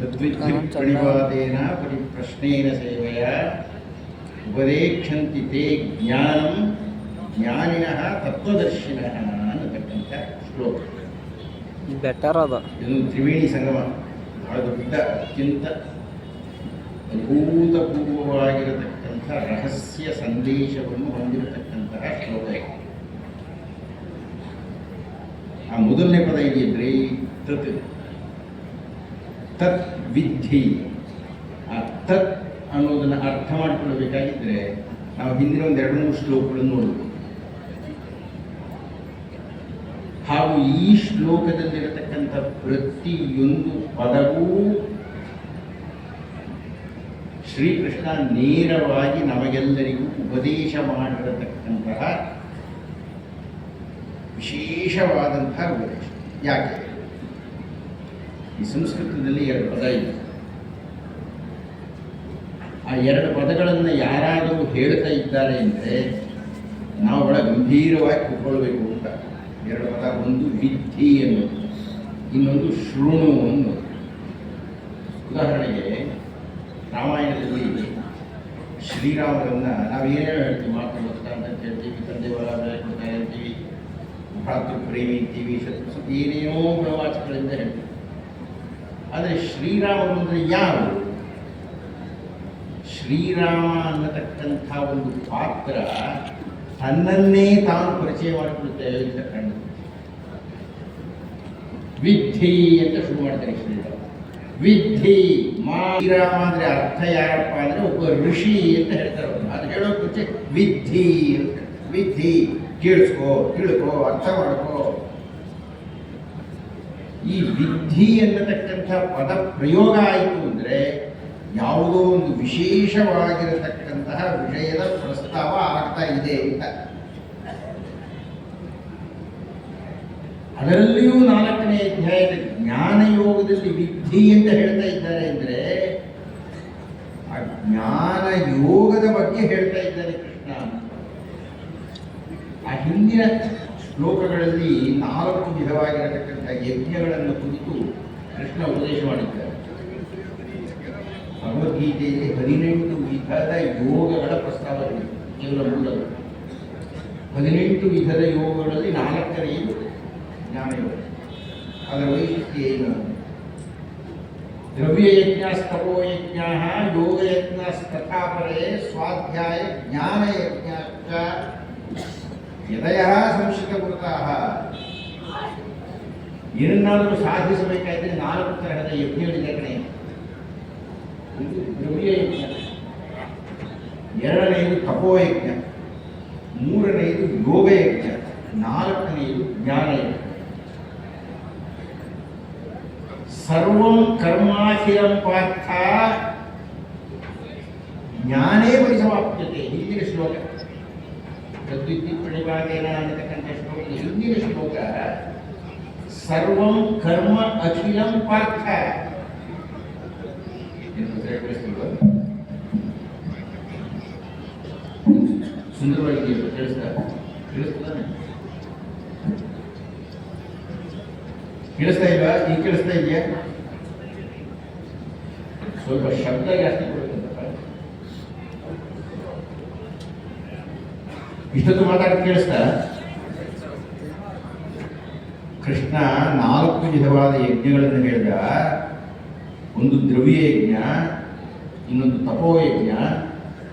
ಋದ್ವಿಧಿಪ್ರಣಿಪಾದೇನ ಪರಿಪ್ರಶ್ನೇನ ಸೇವಯ ಉಪದೇಕ್ಷಂತಿ ತೇ ಜ್ಞಾನಂ ಜ್ಞಾನಿನಃ ತತ್ವದರ್ಶಿನ ಅನ್ನತಕ್ಕಂಥ ಶ್ಲೋಕ ಬೆಟರ್ ಅದ ತ್ರಿವೇಣಿ ಸಂಗಮ ಬಹಳ ದೊಡ್ಡ ಅತ್ಯಂತ ಅಭೂತಪೂರ್ವವಾಗಿರತಕ್ಕಂಥ ರಹಸ್ಯ ಸಂದೇಶವನ್ನು ಹೊಂದಿರತಕ್ಕಂತಹ ಶ್ಲೋಕ ಇದೆ ಆ ಮೊದಲನೇ ಪದ ಇದೆಯಂದರೆ ತತ್ ತತ್ ವಿಧಿ ಆ ತತ್ ಅನ್ನೋದನ್ನು ಅರ್ಥ ಮಾಡಿಕೊಳ್ಳಬೇಕಾಗಿದ್ದರೆ ನಾವು ಹಿಂದಿನ ಒಂದು ಎರಡು ಮೂರು ಶ್ಲೋಕಗಳನ್ನು ನೋಡಬೇಕು. ಹಾಗೂ ಈ ಶ್ಲೋಕದಲ್ಲಿರತಕ್ಕಂಥ ಪ್ರತಿಯೊಂದು ಪದವೂ ಶ್ರೀಕೃಷ್ಣ ನೇರವಾಗಿ ನಮಗೆಲ್ಲರಿಗೂ ಉಪದೇಶ ಮಾಡಿರತಕ್ಕಂತಹ ವಿಶೇಷವಾದಂತಹ ಉಪದೇಶ. ಯಾಕೆ? ಈ ಸಂಸ್ಕೃತದಲ್ಲಿ ಎರಡು ಪದ ಇದೆ. ಆ ಎರಡು ಪದಗಳನ್ನು ಯಾರಾದರೂ ಹೇಳ್ತಾ ಇದ್ದಾರೆ ಅಂದರೆ ನಾವು ಬಹಳ ಗಂಭೀರವಾಗಿ ಕೂತ್ಕೊಳ್ಬೇಕು ಅಂತ. ಎರಡು ಪದ ಒಂದು ವಿಧಿ ಅನ್ನೋದು ಇನ್ನೊಂದು ಶೃಣು ಅನ್ನೋದು ಉದಾಹರಣೆಗೆ ರಾಮಾಯಣದಲ್ಲಿ ಶ್ರೀರಾಮರನ್ನು ನಾವು ಏನೇನು ಹೇಳ್ತೀವಿ, ಮಾತು ಅಂತ ಹೇಳ್ತೀವಿ ತಂದೆ ಬಲ ಇರ್ತೀವಿ ಭ್ರಾತೃ ಪ್ರೇಮಿ ಟಿವಿ ಸುದ್ದಿ ಏನೇನೋ ಪ್ರವಾಸಗಳಿಂದ ಹೇಳ್ತೀವಿ. ಆದರೆ ಶ್ರೀರಾಮ ಅಂದರೆ ಯಾರು? ಶ್ರೀರಾಮ ಅನ್ನತಕ್ಕಂಥ ಒಂದು ಪಾತ್ರ ತನ್ನನ್ನೇ ತಾನು ಪರಿಚಯ ಮಾಡಿಕೊಳ್ತೇವೆ ಅಂತ ಕಂಡು. ವಿದ್ಧಿ ಅಂತ ಶುರು ಮಾಡ್ತಾರೆ ಶ್ರೀರಾಮ. ವಿದ್ಧಿ ಶ್ರೀರಾಮ ಅಂದ್ರೆ ಅರ್ಥ ಯಾರಪ್ಪ ಅಂದ್ರೆ ಒಬ್ಬ ಋಷಿ ಅಂತ ಹೇಳ್ತಾರೆ. ಅದು ಹೇಳೋಕೆ ಮುಂಚೆ ವಿದ್ಧಿ ವಿದ್ಧಿ, ಕೇಳಿಸ್ಕೋ, ತಿಳ್ಕೋ, ಅರ್ಥ ಮಾಡ್ಕೋ. ಈ ವಿಧಿ ಎನ್ನತಕ್ಕಂಥ ಪದ ಪ್ರಯೋಗ ಆಯಿತು ಅಂದರೆ ಯಾವುದೋ ಒಂದು ವಿಶೇಷವಾಗಿರತಕ್ಕಂತಹ ವಿಷಯದ ಪ್ರಸ್ತಾವ ಆಗ್ತಾ ಇದೆ ಅಂತ. ಅದರಲ್ಲಿಯೂ ನಾಲ್ಕನೇ ಅಧ್ಯಾಯದ ಜ್ಞಾನಯೋಗದಲ್ಲಿ ವಿಧಿ ಅಂತ ಹೇಳ್ತಾ ಇದ್ದಾರೆ ಅಂದರೆ, ಆ ಜ್ಞಾನ ಯೋಗದ ಬಗ್ಗೆ ಹೇಳ್ತಾ ಇದ್ದಾರೆ ಕೃಷ್ಣ. ಆ ಹಿಂದಿನ ಶ್ಲೋಕಗಳಲ್ಲಿ ನಾಲ್ಕು ವಿಧವಾಗಿರತಕ್ಕಂಥ ಯಜ್ಞಗಳನ್ನು ಕುರಿತು ಕೃಷ್ಣ ಉಪದೇಶ ಮಾಡಿದ್ದಾರೆ. ಭಗವದ್ಗೀತೆಯಲ್ಲಿ ಹದಿನೆಂಟು ವಿಧದ ಯೋಗಗಳ ಪ್ರಸ್ತಾವನೆ ಕೇವಲ ಮೂಲಗಳು. ಹದಿನೆಂಟು ವಿಧದ ಯೋಗಗಳಲ್ಲಿ ನಾಲ್ಕನೆಯದು ಜ್ಞಾನಯೋಗ. ಅದರ ವೈಶಿಷ್ಟ್ಯ ಏನು ದ್ರವ್ಯಯಜ್ಞಸ್ತಪೋ ಯಜ್ಞ ಯೋಗಯಜ್ಞಸ್ತಥಾಪರೇ, ಸ್ವಾಧ್ಯಾಯ ಜ್ಞಾನಯಜ್ಞ ಯದಯ ಸಂಶಿತಕೃತಾಹ ಏನನ್ನಾದರೂ ಸಾಧಿಸಬೇಕಾದ್ರೆ ನಾಲ್ಕು ತರಹದ ಯಜ್ಞಗಳಿದೆ ಕಣೆ ಒಂದು ದ್ರವ್ಯಯಜ್ಞ ಎರಡನೆಯದು ತಪೋಯಜ್ಞ ಮೂರನೆಯದು ಯೋಗಯಜ್ಞ ನಾಲ್ಕನೆಯದು ಜ್ಞಾನಯಜ್ಞ ಸರ್ವಂ ಕರ್ಮಾಖಿಲಂ ಪಾರ್ಥ ಜ್ಞಾನೇ ಪರಿಸಮಾಪ್ಯತೆ ಹಿಂದಿನ ಶ್ಲೋಕ ತದ್ವಿದ್ಯುತ್ ಪ್ರಣಿಪಾತೇನ ಅನ್ನತಕ್ಕಂಥ ಶ್ಲೋಕದ ಹಿಂದಿನ ಶ್ಲೋಕ ಸರ್ವಂ ಕರ್ಮ ಅಖಿಲಂ ಪಾರ್ಥ ಏನು ಸರಿ ಕೇಳಿಸ್ತಿಲ್ವಾ? ಸುಂದರವಾಗಿ ಕೇಳಿಸ್ತಾ ಕೇಳಿಸ್ತಾನೆ ಕೇಳಿಸ್ತಾ ಇಲ್ವಾ ಈಗ ಕೇಳಿಸ್ತಾ ಇದೆಯಾ ಸ್ವಲ್ಪ ಶಬ್ದ ಜಾಸ್ತಿ ಕೊಡುತ್ತಂತಪ್ಪ ಇಷ್ಟೊತ್ತು ಮಾತಾಡಿ ಕೇಳಿಸ್ತ? ಕೃಷ್ಣ ನಾಲ್ಕು ವಿಧವಾದ ಯಜ್ಞಗಳನ್ನು ಹೇಳಿದ. ಒಂದು ದ್ರವ್ಯ ಯಜ್ಞ ಇನ್ನೊಂದು ತಪೋಯಜ್ಞ,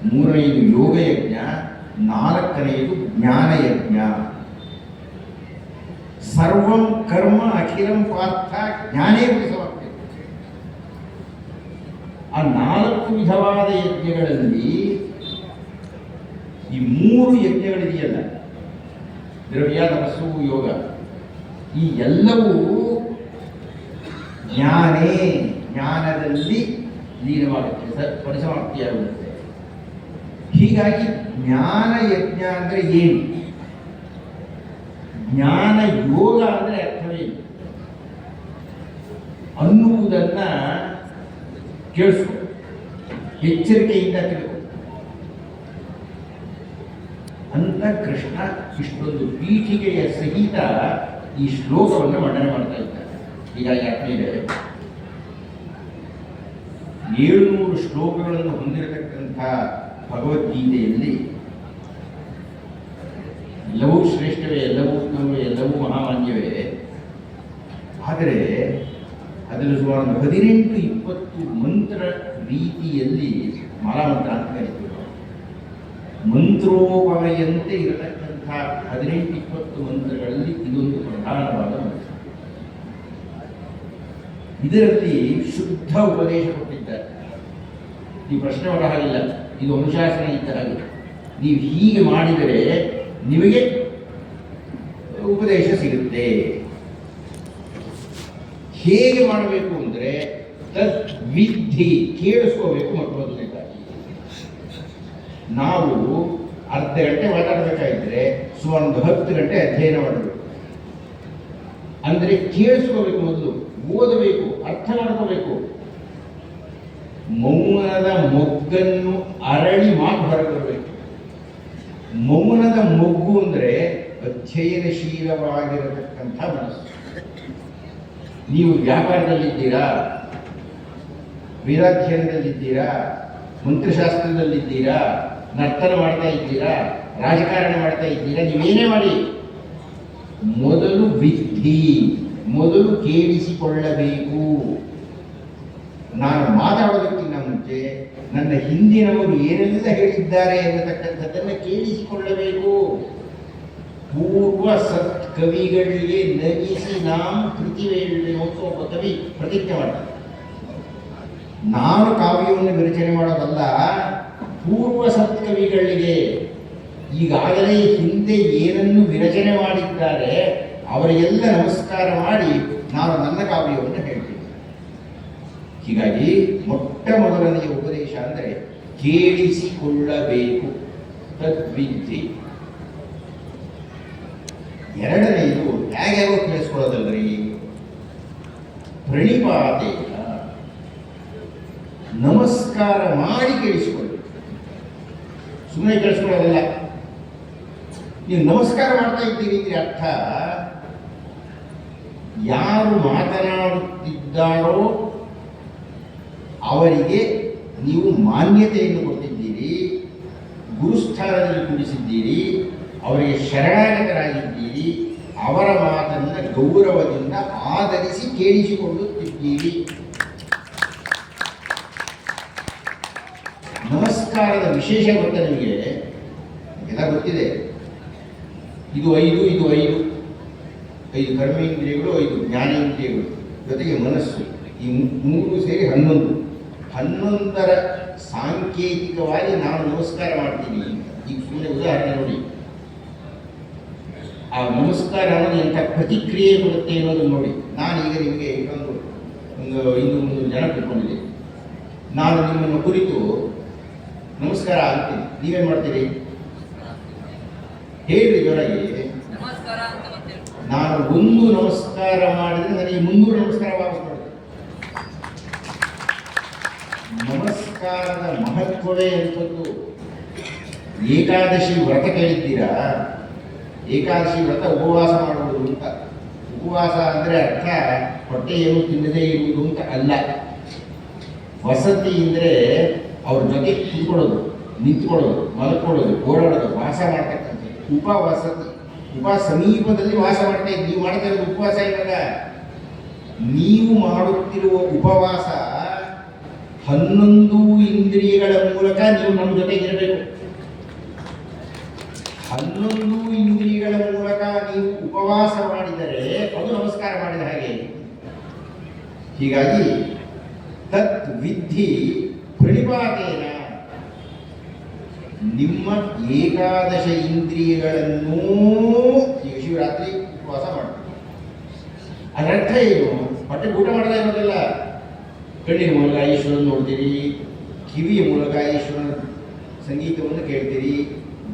ಮೂರನೆಯದು ಯೋಗಯಜ್ಞ, ನಾಲ್ಕನೆಯದು ಜ್ಞಾನಯಜ್ಞ. ಸರ್ವಂ ಕರ್ಮ ಅಖಿಲಂ ಪಾರ್ಥ ಜ್ಞಾನೇ ಪರಿಸಮಾಪ್ಯತೆ ಆ ನಾಲ್ಕು ವಿಧವಾದ ಯಜ್ಞಗಳಲ್ಲಿ ಈ ಮೂರು ಯಜ್ಞಗಳಿದೆಯಲ್ಲ ದ್ರವ್ಯ ತಪಸ್ಸು ಯೋಗ. ಈ ಎಲ್ಲವೂ ಜ್ಞಾನೇ, ಜ್ಞಾನದಲ್ಲಿ ಲೀನವಾಗುತ್ತೆ ಸ ಪರಿಸಮಾಪ್ತಿಯಾಗುತ್ತೆ ಹೀಗಾಗಿ ಜ್ಞಾನ ಯಜ್ಞ ಅಂದರೆ ಏನು? ಜ್ಞಾನ ಯೋಗ ಅಂದರೆ ಅರ್ಥವೇನು ಅನ್ನುವುದನ್ನು ಕೇಳಿಸ್ಕೊ. ಎಚ್ಚರಿಕೆಯಿಂದ ತಿಳ್ಕೊ. ಅಂತ ಕೃಷ್ಣ ಇಷ್ಟೊಂದು ಪೀಠಿಗೆಯ ಸಹಿತ ಈ ಶ್ಲೋಕವನ್ನು ಮಂಡನೆ ಮಾಡ್ತಾ ಇದ್ದಾರೆ. ಹೀಗಾಗಿ ಆತ್ಮೀಯರೇ, ಏಳುನೂರು ಶ್ಲೋಕಗಳನ್ನು ಹೊಂದಿರತಕ್ಕಂಥ ಭಗವದ್ಗೀತೆಯಲ್ಲಿ ಎಲ್ಲವೂ ಶ್ರೇಷ್ಠವೇ, ಎಲ್ಲವೂ ಉತ್ತಮವೇ, ಎಲ್ಲವೂ ಮಹಾಮಾನ್ಯವೇ, ಆದರೆ ಅದರಲ್ಲಿ ಸುಮಾರು ಹದಿನೆಂಟು ಇಪ್ಪತ್ತು ಮಂತ್ರ ರೀತಿಯಲ್ಲಿ ಮಾಲಾಮಂತ್ರ ಅಂತ ಕರಿತೀವಿ. ನಾವು. ಮಂತ್ರೋಪಮೆಯಂತೆ ಇರತಕ್ಕಂಥ ಹದಿನೆಂಟು ಇಪ್ಪತ್ತು ಮಂತ್ರಗಳಲ್ಲಿ ಇದೊಂದು ಪ್ರಧಾನವಾದ ಮಂತ್ರ. ಇದರಲ್ಲಿ ಶುದ್ಧ ಉಪದೇಶ ಕೊಟ್ಟಿದ್ದಾರೆ. ನೀವು ಪ್ರಶ್ನೆ ಮಾಡೋ ಹಾಗಿಲ್ಲ. ಇದು ಅನುಶಾಸನ ಇದ್ದ ಹಾಗೆ ನೀವು ಹೀಗೆ ಮಾಡಿದರೆ ನಿಮಗೆ ಉಪದೇಶ ಸಿಗುತ್ತೆ. ಹೇಗೆ ಮಾಡಬೇಕು ಅಂದರೆ ತದ್ ವಿಧಿ ಕೇಳಿಸ್ಕೋಬೇಕು ಮತ್ತು ಮೊದಲನೇದಾಗಿ ನಾವು ಅರ್ಧ ಗಂಟೆ ಮಾತಾಡಬೇಕಾಗಿದ್ರೆ ಸುಮಾರು ಒಂದು ಹತ್ತು ಗಂಟೆ ಅಧ್ಯಯನ ಮಾಡಬೇಕು. ಅಂದರೆ ಕೇಳಿಸ್ಕೋಬೇಕು ಮೊದಲು, ಓದಬೇಕು, ಅರ್ಥ ಮಾಡ್ಕೋಬೇಕು. ಮೌನದ ಮೊಗ್ಗನ್ನು ಅರಳಿ ಮಾತು ಹೊರಗೆ ಬರಬೇಕು. ಮೌನದ ಮೊಗ್ಗು ಅಂದರೆ ಅಧ್ಯಯನಶೀಲವಾಗಿರತಕ್ಕಂಥ ಮನಸ್ಸು. ನೀವು ವ್ಯಾಪಾರದಲ್ಲಿದ್ದೀರಾ? ವೇದಾಧ್ಯಯನದಲ್ಲಿದ್ದೀರಾ ಮಂತ್ರಶಾಸ್ತ್ರದಲ್ಲಿದ್ದೀರಾ? ನರ್ತನ ಮಾಡ್ತಾ ಇದ್ದೀರಾ? ರಾಜಕಾರಣ ಮಾಡ್ತಾ ಇದ್ದೀರಾ? ನೀವೇನೇ ಮಾಡಿ? ಮೊದಲು ವಿಧಿ ಮೊದಲು ಕೇಳಿಸಿಕೊಳ್ಳಬೇಕು. ನಾನು ಮಾತಾಡೋದಕ್ಕಿಂತ ಮುಂಚೆ ನನ್ನ ಹಿಂದಿನವರು ಏನೆಲ್ಲ ಹೇಳಿದ್ದಾರೆ ಎನ್ನತಕ್ಕಂಥದ್ದನ್ನು ಕೇಳಿಸಿಕೊಳ್ಳಬೇಕು. ಪೂರ್ವ ಸತ್ ಕವಿಗಳಿಗೆ ನಗಿಸಿ ನಾವು ಕೃತಿ ಒಬ್ಬ ಕವಿ ಪ್ರತಿಜ್ಞೆ ಮಾಡ್ತಾರೆ ನಾನು ಕಾವ್ಯವನ್ನು ವಿರಚನೆ ಮಾಡೋದಲ್ಲ ಪೂರ್ವ ಸತ್ಕವಿಗಳಿಗೆ ಈಗಾಗಲೇ ಹಿಂದೆ ಏನನ್ನು ವಿರಚನೆ ಮಾಡಿದ್ದಾರೆ, ಅವರಿಗೆಲ್ಲ ನಮಸ್ಕಾರ ಮಾಡಿ ನಾನು ನನ್ನ ಕಾವ್ಯವನ್ನು ಹೇಳ್ತೀನಿ. ಹೀಗಾಗಿ ಮೊಟ್ಟ ಮೊದಲನೆಯ ಉಪದೇಶ ಅಂದರೆ ಕೇಳಿಸಿಕೊಳ್ಳಬೇಕು ತದ್ವಿದ್ಯೆ. ಎರಡನೆಯದು ಹೇಗ್ಯಾಗೋ ಕೇಳಿಸ್ಕೊಳ್ಳೋದಲ್ರಿ ಪ್ರಣಿಪಾತೆಯ ನಮಸ್ಕಾರ ಮಾಡಿ ಕೇಳಿಸಿಕೊಳ್ಳಿ ಸುಮ್ಮನೆ ಕೇಳಿಸ್ಕೊಳ್ಳೋದಲ್ಲ. ನೀವು ನಮಸ್ಕಾರ ಮಾಡ್ತಾ ಇದ್ದೀರಿ ಅಂದ್ರೆ ಅರ್ಥ, ಯಾರು ಮಾತನಾಡುತ್ತಿದ್ದಾರೋ ಅವರಿಗೆ ನೀವು ಮಾನ್ಯತೆಯನ್ನು ಕೊಟ್ಟಿದ್ದೀರಿ, ಗುರುಸ್ಥಾನದಲ್ಲಿ ಕುಳಿಸಿದ್ದೀರಿ, ಅವರಿಗೆ ಶರಣಾಗತರಾಗಿದ್ದೀರಿ, ಅವರ ಮಾತನ್ನು ಗೌರವದಿಂದ ಆಧರಿಸಿ ಕೇಳಿಸಿಕೊಳ್ಳುತ್ತಿದ್ದೀರಿ. ನಮಸ್ಕಾರದ ವಿಶೇಷ ಗೊತ್ತ ನಿಮಗೆ? ಎಲ್ಲ ಗೊತ್ತಿದೆ. ಇದು ಐದು ಇದು ಐದು. ಐದು ಕರ್ಮೇಂದ್ರಿಯಗಳು ಐದು ಜ್ಞಾನೇಂದ್ರಿಯಗಳು ಜೊತೆಗೆ ಮನಸ್ಸು. ಈ ಮೂರು ಸೇರಿ ಹನ್ನೊಂದು. ಹನ್ನೊಂದರ ಸಾಂಕೇತಿಕವಾಗಿ ನಾನು ನಮಸ್ಕಾರ ಮಾಡ್ತೀನಿ. ಈಗ ಸುಮ್ಮನೆ ಉದಾಹರಣೆ ನೋಡಿ. ಆ ನಮಸ್ಕಾರ ಅನ್ನೋದು ಎಂಥ ಪ್ರತಿಕ್ರಿಯೆ ಕೊಡುತ್ತೆ ಅನ್ನೋದು ನೋಡಿ. ನಾನು ಈಗ ನಿಮಗೆ ಇನ್ನೊಂದು, ಒಂದು ಇನ್ನೂ ಒಂದು ಜನ ಕೂತ್ಕೊಂಡಿದ್ದೀನಿ ನಾನು ನಿಮ್ಮನ್ನು ಕುರಿತು ನಮಸ್ಕಾರ ಅಂತೀನಿ ನೀವೇನು ಮಾಡ್ತೀರಿ? ಹೇಳ್ರಿ ಜೋರಾಗಿ. ನಾನು ಒಂದು ನಮಸ್ಕಾರ ಮಾಡಿದ್ರೆ ನನಗೆ ಮುನ್ನೂರು ನಮಸ್ಕಾರ ವಾಪಸ್ ನಮಸ್ಕಾರದ ಮಹತ್ವವೇ ಎಂಥದ್ದು ಏಕಾದಶಿ ವ್ರತ ಕೇಳಿದ್ದೀರಾ? ಏಕಾದಶಿ ವ್ರತ ಉಪವಾಸ ಮಾಡುವುದು ಅಂತ. ಉಪವಾಸ ಅಂದರೆ ಅರ್ಥ ಹೊಟ್ಟೆ ಏನು ತಿನ್ನದೇ ಇರುವುದು ಅಂತ ಅಲ್ಲ. ವಸತಿ ಅಂದರೆ ಅವ್ರ ಜೊತೆ ಕುತ್ಕೊಳ್ಳೋದು, ನಿಂತ್ಕೊಳ್ಳೋದು, ಮಲ್ಕೊಳ್ಳೋದು, ಓಡಾಡೋದು, ವಾಸ ಮಾಡ್ತಕ್ಕಂಥದ್ದು. ಉಪವಾಸ ಉಪ ಸಮೀಪದಲ್ಲಿ ವಾಸ ಮಾಡ್ತಾ ಇದ್ದೀವಿ ನೀವು ಮಾಡ್ತಾ ಉಪವಾಸ ಇವಾಗ ನೀವು ಮಾಡುತ್ತಿರುವ ಉಪವಾಸ ಹನ್ನೊಂದು ಇಂದ್ರಿಯಗಳ ಮೂಲಕ ನೀವು ನಮ್ಮ ಜೊತೆ ಇರಬೇಕು. ಹನ್ನೊಂದು ಇಂದ್ರಿಯಗಳ ಮೂಲಕ ನೀವು ಉಪವಾಸ ಮಾಡಿದರೆ ಅದು ನಮಸ್ಕಾರ ಮಾಡಿದ ಹಾಗೆ. ಹೀಗಾಗಿ ತತ್ ವಿಧಿ ಪ್ರಣಿಪಾತೇನ ನಿಮ್ಮ ಏಕಾದಶ ಇಂದ್ರಿಯಗಳನ್ನೂ ಶಿವರಾತ್ರಿ ಉಪವಾಸ ಮಾಡ್ತೀವಿ ಅದರರ್ಥ ಏನು? ಮತ್ತೆ ಊಟ ಮಾಡದ ಇರೋದಿಲ್ಲ. ಕಣ್ಣಿನ ಮೂಲಕ ಈಶ್ವರನ ನೋಡ್ತೀರಿ, ಕಿವಿಯ ಮೂಲಕ ಈಶ್ವರನ ಸಂಗೀತವನ್ನು ಕೇಳ್ತೀರಿ,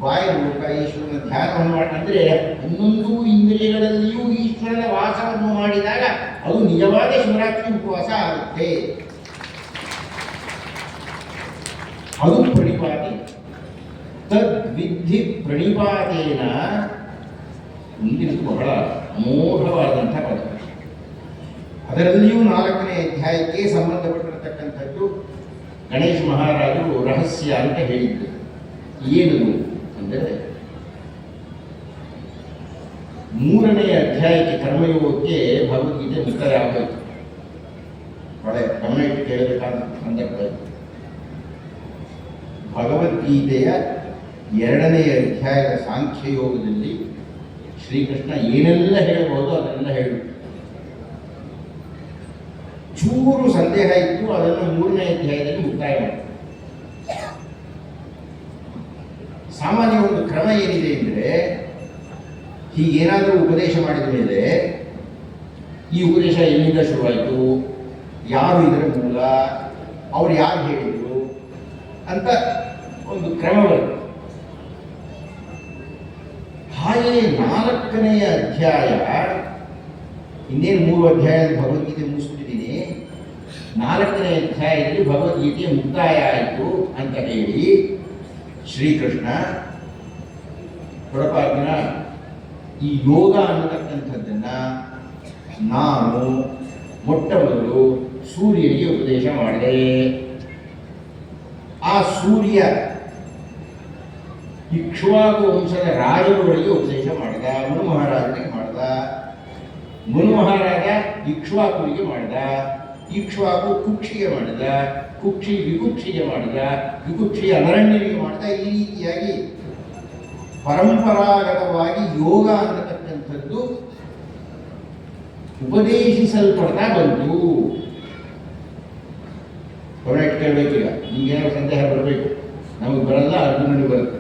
ಬಾಯಿಯ ಮೂಲಕ ಈಶ್ವರನ ಧ್ಯಾನವನ್ನು ಮಾಡಿ, ಅಂದರೆ ಹನ್ನೊಂದು ಇಂದ್ರಿಯಗಳಲ್ಲಿಯೂ ಈಶ್ವರನ ವಾಸವನ್ನು ಮಾಡಿದಾಗ ಅದು ನಿಜವಾದ ಶಿವರಾತ್ರಿ ಉಪವಾಸ ಆಗುತ್ತೆ. ಅದು ಪ್ರಣಿಪಾತಿ ತದ್ವಿಧಿ ಪ್ರಣಿಪಾತೇನ. ಮುಂದಿನದು ಬಹಳ ಅಮೋಘವಾದಂಥ ಪದ. ಅದರಲ್ಲಿಯೂ ನಾಲ್ಕನೇ ಅಧ್ಯಾಯಕ್ಕೆ ಸಂಬಂಧಪಟ್ಟಿರತಕ್ಕಂಥದ್ದು ಗಣೇಶ ಮಹಾರಾಜರು ರಹಸ್ಯ ಅಂತ ಹೇಳಿದ್ದು. ಏನದು ಅಂದರೆ ಮೂರನೇ ಅಧ್ಯಾಯಕ್ಕೆ ಕರ್ಮಯೋಗಕ್ಕೆ ಭಗವದ್ಗೀತೆ ಮುಕ್ತಾಯ ಆಗೋಯ್ತು ಒಳ್ಳೆ ಗಮನ ಇಟ್ಟು ಕೇಳಬೇಕಾದ ಸಂದರ್ಭ. ಭಗವದ್ಗೀತೆಯ ಎರಡನೆಯ ಅಧ್ಯಾಯದ ಸಾಂಖ್ಯಯೋಗದಲ್ಲಿ ಶ್ರೀಕೃಷ್ಣ ಏನೆಲ್ಲ ಹೇಳಬಹುದು ಅದನ್ನೆಲ್ಲ ಹೇಳು. ಚೂರು ಸಂದೇಹ ಇತ್ತು, ಅದನ್ನು ಮೂರನೇ ಅಧ್ಯಾಯದಲ್ಲಿ ಮುಕ್ತಾಯ ಮಾಡ್ತಾರೆ ಸಾಮಾನ್ಯ ಒಂದು ಕ್ರಮ ಏನಿದೆ ಅಂದರೆ ಹೀಗೇನಾದರೂ ಉಪದೇಶ ಮಾಡಿದ ಮೇಲೆ ಈ ಉಪದೇಶ ಎಲ್ಲಿಂದ ಶುರುವಾಯಿತು, ಯಾರು ಇದರ ಮೂಲ, ಅವ್ರು ಯಾರು ಹೇಳಿದರು ಅಂತ ಒಂದು ಕ್ರಮಗಳು ಹಾಗೆಯೇ ನಾಲ್ಕನೆಯ ಅಧ್ಯಾಯ, ಇನ್ನೇನು ಮೂರು ಅಧ್ಯಾಯ ಭಗವದ್ಗೀತೆ ಮುಗಿಸ್ಬಿಟ್ಟಿದ್ದೀನಿ. ನಾಲ್ಕನೇ ಅಧ್ಯಾಯದಲ್ಲಿ ಭಗವದ್ಗೀತೆ ಮುಕ್ತಾಯ ಆಯಿತು ಅಂತ ಹೇಳಿ ಶ್ರೀಕೃಷ್ಣ ಕೊಡಪಾಗಿನ ಈ ಯೋಗ ಅನ್ನತಕ್ಕಂಥದ್ದನ್ನು ನಾನು ಮೊಟ್ಟ ಮೊದಲು ಸೂರ್ಯನಿಗೆ ಉಪದೇಶ ಮಾಡಿದೆ. ಆ ಸೂರ್ಯ ಇಕ್ಷ್ವಾಕು ವಂಶದ ರಾಜರುಗಳಿಗೆ ಉಪದೇಶ ಮಾಡಿದ, ಮನು ಮಹಾರಾಜನಿಗೆ ಮಾಡಿದ. ಮನು ಮಹಾರಾಜ ಇಕ್ಷ್ವಾಕುವಿಗೆ ಮಾಡಿದ, ಇಕ್ಷ್ವಾಕು ಕುಕ್ಷಿಗೆ ಮಾಡಿದ, ಕುಕ್ಷಿ ವಿಕುಕ್ಷಿಗೆ ಮಾಡಿದ, ವಿಕುಕ್ಷಿ ಅನರಣ್ಯರಿಗೆ ಮಾಡಿದ. ಈ ರೀತಿಯಾಗಿ ಪರಂಪರಾಗತವಾಗಿ ಯೋಗ ಅನ್ನತಕ್ಕಂಥದ್ದು ಉಪದೇಶಿಸಲ್ಪಡ್ತಾ ಬಂತು. ಈಗ ನಿಮ್ಗೇನಾದ್ರು ಸಂದೇಹ ಬರಬೇಕು. ನಮಗೆ ಬರಲ್ಲ, ಅರ್ಜುನನಿಗೆ ಬರುತ್ತೆ.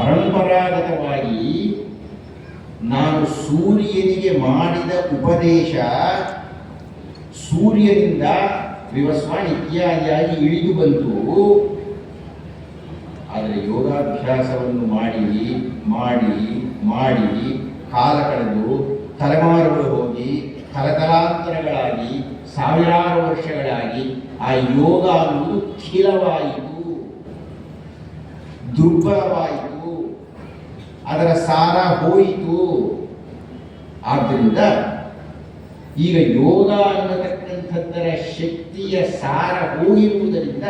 ಪರಂಪರಾಗತವಾಗಿ ನಾನು ಸೂರ್ಯನಿಗೆ ಮಾಡಿದ ಉಪದೇಶ ಸೂರ್ಯನಿಂದ ವಿವಸ್ವಾನ್ ಇತ್ಯಾದಿಯಾಗಿ ಇಳಿದು ಬಂತು. ಆದರೆ ಯೋಗಾಭ್ಯಾಸವನ್ನು ಮಾಡಿ ಮಾಡಿ ಮಾಡಿ ಕಾಲ ಕಳೆದು ತಲೆಮಾರುಗಳು ಹೋಗಿ ತಲತಲಾಂತರಗಳಾಗಿ ಸಾವಿರಾರು ವರ್ಷಗಳಾಗಿ ಆ ಯೋಗ ಅನ್ನುವುದು ಖಿಲವಾಯಿತು ದುರ್ಬಲವಾಯಿತು. ಅದರ ಸಾರ ಹೋಯಿತು. ಆದ್ದರಿಂದ ಈಗ ಯೋಗ ಅನ್ನತಕ್ಕಂಥದ್ದರ ಶಕ್ತಿಯ ಸಾರ ಹೋಗಿರುವುದರಿಂದ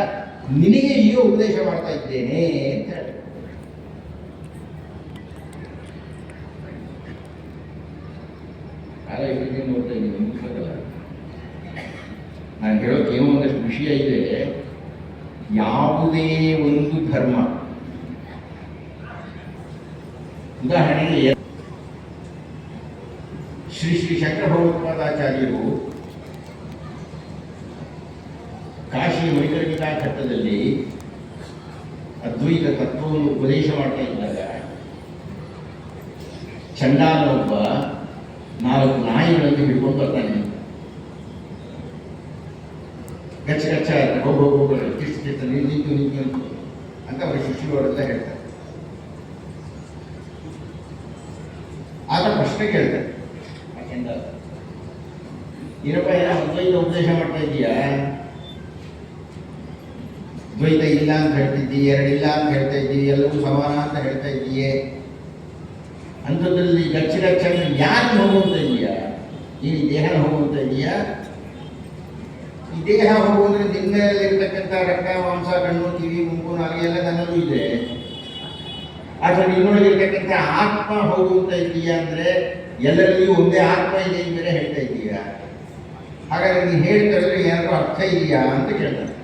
ನಿನಗೆ ಈಗ ಉಪದೇಶ ಮಾಡ್ತಾ ಇದ್ದೇನೆ ಅಂತ ಹೇಳಿ ನೋಡ್ತಾ ಇದ್ದೀನಿ ನಾನು ಹೇಳೋಕೆ ಏನೋ ಒಂದಷ್ಟು ವಿಷಯ ಇದೆ. ಯಾವುದೇ ಒಂದು ಧರ್ಮ ಉದಾಹರಣೆಗೆ ಶ್ರೀ ಶ್ರೀ ಶಂಕರ ಭಗವತ್ಪಾದಾಚಾರ್ಯರು ಕಾಶಿ ವೈಕರ್ಗಿತಾ ಘಟ್ಟದಲ್ಲಿ ಅದ್ವೈತ ತತ್ವವನ್ನು ಉಪದೇಶ ಮಾಡ್ತಾ ಇದ್ದಾಗ ಚಂಡಾಲನೊಬ್ಬ ನಾಲ್ಕು ನಾಯಿಗಳನ್ನು ಹಿಡ್ಕೊಂಡು ಬರ್ತಾನೆ ಗಚ್ಚ ಹೋಗು ಕಿಸ್ ಕಿಸ್ ನಿಂತು ನಿಂತು ಅಂತ ಅವರ ಶಿಷ್ಯರವರೆಲ್ಲ ಹೇಳ್ತಾರೆ. ಪ್ರಶ್ನೆ ಕೇಳ್ತಾರೆ ಚಂಡಾಲ ಏನಪ್ಪ ಏನೋ ಅದ್ವೈತ ಮಾಡ್ತಾ ಇದೀಯಾ ದ್ವೈತ ಇಲ್ಲ ಅಂತ ಹೇಳ್ತಿದ್ದಿ, ಎರಡಿಲ್ಲ ಅಂತ ಹೇಳ್ತಾ ಇದ್ದೀವಿ ಎಲ್ಲವೂ ಸಮಾನ ಅಂತ ಹೇಳ್ತಾ ಇದ್ದೀಯೇ? ಅಂಥದ್ರಲ್ಲಿ ಗಚ್ಚ ಗಚ್ಚನ್ನು ಯಾರು ಹೋಗುವಂತ ಇದೆಯಾ ಈ ದೇಹನ ಹೋಗುವಂತ ಇದೆಯಾ ಈ ದೇಹ ಹೋಗುವಂದ್ರೆ ನಿನ್ನ ಇರ್ತಕ್ಕಂಥ ರಕ್ತ, ಮಾಂಸ, ಕಣ್ಣು, ಕಿವಿ ಮುಂಗು ನಾಲಿಗೆ ಎಲ್ಲ ಇದೆ. ಅಥವಾ ನಿನ್ನೊಳಗಿರ್ತಕ್ಕಂಥ ಆತ್ಮ ಹೋಗುವಂತ ಇದೆಯಾ ಅಂದರೆ ಎಲ್ಲರಿಗೂ ಒಂದೇ ಆತ್ಮ ಇದೆ ಅಂತ ಬೇರೆ ಹೇಳ್ತಾ ಇದ್ದೀಯಾ? ಹಾಗಾದ್ರೆ ನೀನು ಹೇಳ್ತಾ ಏನಾದರೂ ಅರ್ಥ ಇದೆಯಾ ಅಂತ ಕೇಳ್ತಾರೆ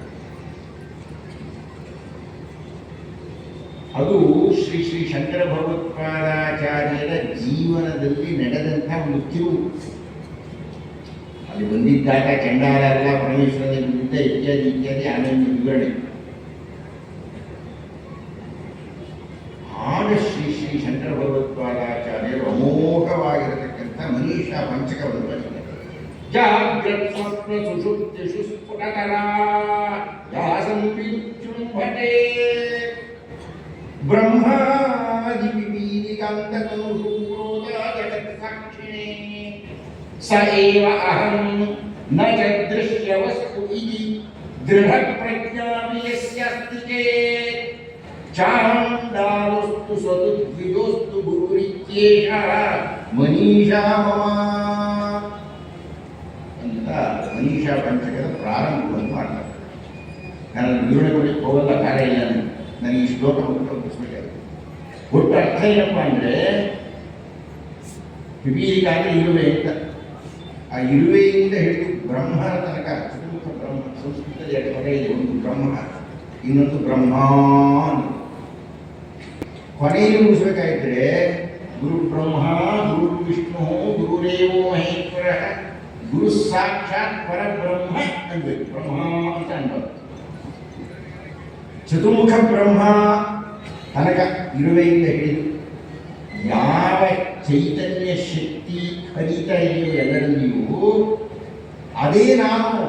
ಅದು ಶ್ರೀ ಶ್ರೀ ಶಂಕರ ಭಗವತ್ಪಾದಾಚಾರ್ಯರ ಜೀವನದಲ್ಲಿ ನಡೆದಂಥ ಒಂದು ತಿರುವು ಅಲ್ಲಿ ಬಂದಿದ್ದಾಗ ಚಂಡಾಲ ಪರಮೇಶ್ವರನ ವಿರುದ್ಧ ಇತ್ಯಾದಿ ಇತ್ಯಾದಿ ಆಮೇಲೆ ವಿವರಣೆ. ಶ್ರೀ ಶ್ರೀ ಶಂಕರ ಭಗವತ್ಪಾದಾಚಾರ್ಯರು ಅಮೋಘವಾಗಿರತಕ್ಕಂಥ ಮನೀಷಾ ಪಂಚಕವನ್ನು ಬರೆದಿದ್ದಾರೆ ಜಾಗ್ರತ್ ಸ್ವಪ್ನ ಸುಷುಪ್ತಿಷು ಸ್ಫುಟಕಲಾ ಯಾಸಂಪಿದುಚ್ಛೃಂಭಟೆ ಬ್ರಹ್ಮಾದಿ ಜಗತ್ಸಾಕ್ಷಿಣೆ ಸ ಏವ ಅಹಂ ನ ಚ ದೃಶ್ಯವಸ್ತು ಇತಿ ದೃಢ ಪ್ರಜ್ಞಾಪಿ ಯಸ್ಯಾಸ್ತಿ ಚೇತ್ ಚಾಂಡಾಲೋಸ್ತು ಸ್ವದುದ್ವಿಜೋಸ್ತು ಗುರುರಿತ್ಯೇಷ ಮನೀಷಾ ಮಮ. ಅಂತ ಮನೀಷಾ ಪಂಚಕದ ಪ್ರಾರಂಭವನ್ನು ಮಾಡ್ತಾರೆ. ನಾನು ವಿವರಣೆ ಕೊಡಲಿಕ್ಕೆ ಹೋಗಲ್ಲ, ಕಾರ್ಯ ಇಲ್ಲ ನನಗೆ ಈ ಶ್ಲೋಕ ಮುಗಿಸ್ಬೇಕಾಗಿದೆ ಒಟ್ಟು ಅರ್ಥ ಏನಪ್ಪ ಅಂದರೆ ಪಿಪೀಲಿಗಾಗಲಿ ಇರುವೆ ಅಂತ. ಆ ಇರುವೆಯಿಂದ ಹಿಡಿದು ಬ್ರಹ್ಮನ ತನಕ ಚತುರ್ಥ ಬ್ರಹ್ಮ, ಸಂಸ್ಕೃತದಲ್ಲಿ ಎರಡು ಇದೆ ಒಂದು ಬ್ರಹ್ಮ, ಇನ್ನೊಂದು. ಕೊನೆಯಲ್ಲಿ ಮುಗಿಸ್ಬೇಕಾಗಿದ್ರೆ ಗುರು ಬ್ರಹ್ಮ ಗುರು ವಿಷ್ಣು ಗುರುದೇವೋ ಮಹೇಶ್ವರ ಗುರು ಸಾಕ್ಷಾತ್ ಪರಬ್ರಹ್ಮ ಅನ್ಬೇಕು ಬ್ರಹ್ಮ ಅಂತ ಅನ್ಬೋದು ಚತುರ್ಮುಖ ಬ್ರಹ್ಮ ತನಕ ಇರುವೆಯಿಂದ ಹಿಡಿದು ಯಾವ ಚೈತನ್ಯ ಶಕ್ತಿ ಹರಿತಾ ಇದೆಯೋ ಎಲ್ಲರಲ್ಲಿಯೂ ಅದೇ ನಾನು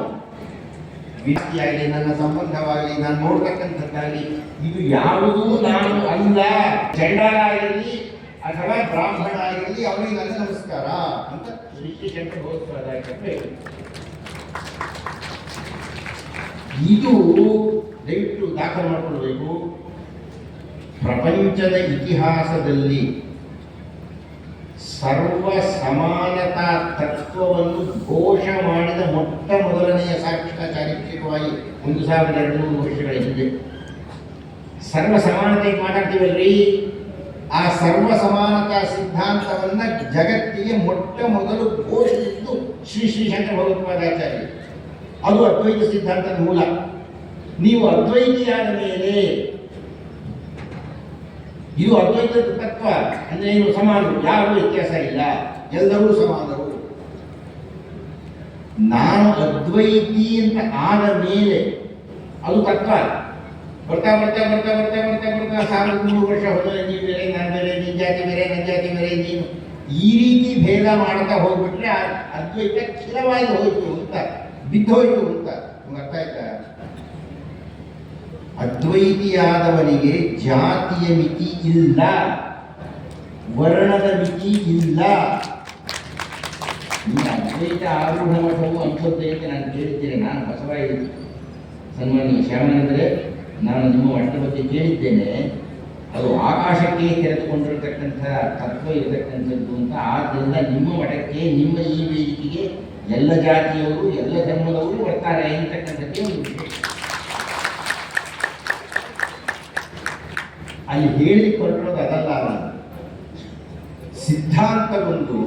ವ್ಯಕ್ತಿಯಾಗಲಿ ನನ್ನ ಸಂಬಂಧವಾಗಲಿ, ನಾನು ನೋಡ್ತಕ್ಕಂಥದ್ದಾಗಲಿ ಇದು ಯಾವುದೂ ನಾನು ಅಲ್ಲ. ಚಂಡಾಲ ಆಗಿರಲಿ ಅಥವಾ ಬ್ರಾಹ್ಮಣ ಆಗಿರಲಿ ಅವನಿಗೆ ನನ್ನ ನಮಸ್ಕಾರ ಅಂತ ಇದು ದಯವಿಟ್ಟು ದಾಖಲು ಮಾಡಿಕೊಳ್ಬೇಕು. ಪ್ರಪಂಚದ ಇತಿಹಾಸದಲ್ಲಿ ಸರ್ವ ಸಮಾನತಾ ತತ್ವವನ್ನು ಘೋಷ ಮಾಡಿದ ಮೊಟ್ಟ ಮೊದಲನೆಯ ಸಾಕ್ಷಿಕ ಚಾರಿತ್ರಿಕವಾಗಿ ಒಂದು ಸಾವಿರದ ಎರಡು ನೂರು ವರ್ಷಗಳ ಹಿಂದೆ. ಸರ್ವ ಸಮಾನತೆ ಮಾತಾಡ್ತೀವಲ್ರಿ? ಆ ಸರ್ವ ಸಮಾನತಾ ಸಿದ್ಧಾಂತವನ್ನ ಜಗತ್ತಿಗೆ ಮೊಟ್ಟ ಮೊದಲು ಘೋಷಿಸಿದ್ದು ಶ್ರೀ ಶ್ರೀ ಶಂಕರ ಭಗವತ್ಪಾದಾಚಾರ್ಯ. ಅದು ಅದ್ವೈತ ಸಿದ್ಧಾಂತದ ಮೂಲ. ನೀವು ಅದ್ವೈತಿಯಾದ ಮೇಲೆ ಇದು ಅದ್ವೈತದ ತತ್ವ, ಅಂದ್ರೆ ಇವು ಸಮಾನರು. ಯಾರು ವ್ಯತ್ಯಾಸ ಇಲ್ಲ. ಎಲ್ಲರೂ ಸಮಾನರು. ನಾನು ಅದ್ವೈತಿ ಅಂತ ಆದ ಮೇಲೆ ಅದು ತತ್ವ. ಬರ್ತಾ ಬರ್ತಾ ಬರ್ತಾ ಬರ್ತಾ ಬರ್ತಾ ಬರ್ತಾ, ಸಾವಿರದ ಮೂರು ವರ್ಷ ಹೋದರೆ ನೀವು ಬೇರೆ, ನಾನು ಬೇರೆ ನಿನ್ನ ಜಾತಿ ಬೇರೆ ನನ್ನ ಜಾತಿ ಬೇರೆ, ನೀನು. ಈ ರೀತಿ ಭೇದ ಮಾಡ್ತಾ ಹೋಗ್ಬಿಟ್ರೆ ಅದ್ವೈತ ಖಿಲವಾಗಿ ಹೋಯ್ತು ಅಂತ ಬಿದ್ದೋಯ್ತು ಅಂತ ನಿಮ್ಗೆ ಅರ್ಥ ಆಯ್ತಾ ಅದ್ವೈತಿಯಾದವನಿಗೆ ಜಾತಿಯ ಮಿತಿ ಇಲ್ಲ. ವರ್ಣದ ಮಿತಿ ಇಲ್ಲ. ನಿಮ್ಮ ಅದ್ವೈತ ಆರೂಢ ಮಠವು ಅಂಥದ್ದೇ ಅಂತ ನಾನು ಕೇಳಿದ್ದೇನೆ. ನಾನು ಬಸವಾಯಿ ಸನ್ಮಾನ್ಯ ಶ್ಯಾಮನಂದರೆ ನಾನು ನಿಮ್ಮ ಮಠದ ಬಗ್ಗೆ ಕೇಳಿದ್ದೇನೆ. ಅದು ಆಕಾಶಕ್ಕೆ ತೆರೆದುಕೊಂಡಿರತಕ್ಕಂಥ ತತ್ವ ಇರತಕ್ಕಂಥದ್ದು ಅಂತ. ಆದ್ದರಿಂದ ನಿಮ್ಮ ಮಠಕ್ಕೆ, ನಿಮ್ಮ ಈ ವೇದಿಕೆಗೆ ಎಲ್ಲ ಜಾತಿಯವರು, ಎಲ್ಲ ಧರ್ಮದವರು ಬರ್ತಾರೆ ಅಂತಕ್ಕಂಥದ್ದೇ ಒಂದು ಅಲ್ಲಿ ಹೇಳಿ ಹೊರಟಿರೋದು ಅದಲ್ಲ ಸಿದ್ಧಾಂತವೊಂದು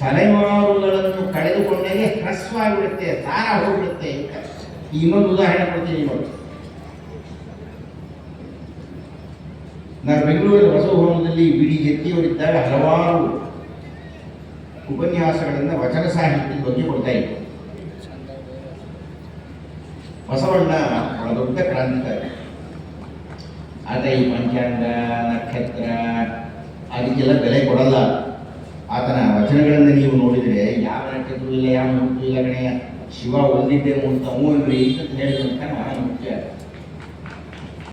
ತಲೆಮಾರುಗಳನ್ನು ಕಳೆದುಕೊಂಡಾಗೆ ಹ್ರಸ್ವಾಗಿಬಿಡುತ್ತೆ ಸಾರ ಹೋಗ್ಬಿಡುತ್ತೆ ಅಂತ. ಇನ್ನೊಂದು ಉದಾಹರಣೆ ಕೊಡ್ತೀನಿ ನೋಡಿ ನಾನು ಬೆಂಗಳೂರಿನ ಬಸವಭವನದಲ್ಲಿ ಬಿಡಿ ಎತ್ತಿಯವರಿದ್ದಾಗ ಹಲವಾರು ಉಪನ್ಯಾಸಗಳನ್ನು ವಚನ ಸಾಹಿತ್ಯದ ಬಗ್ಗೆ ಕೊಡ್ತಾ ಇದ್ದರು ಬಸವಣ್ಣ ಬಹಳ ದೊಡ್ಡ ಕ್ರಾಂತಿಕಾರಿ. ಆತ ಈ ಪಂಚಾಂಗ, ನಕ್ಷತ್ರ, ಅದಕ್ಕೆಲ್ಲ ಬೆಲೆ ಕೊಡಲ್ಲ. ಆತನ ವಚನಗಳನ್ನು ನೀವು ನೋಡಿದರೆ, ಯಾವ ನಕ್ಷತ್ರ ಇಲ್ಲ ಯಾವ ಮುಖ್ಯ ಇಲ್ಲ ಕಣೆಯ ಶಿವ ಉಳಿದಿದ್ದೇನು ಅಂತ ಮೂವನ್ರಿ ಅಂತ ಹೇಳಿದಂತ ಮಹಾ ಮುಖ್ಯ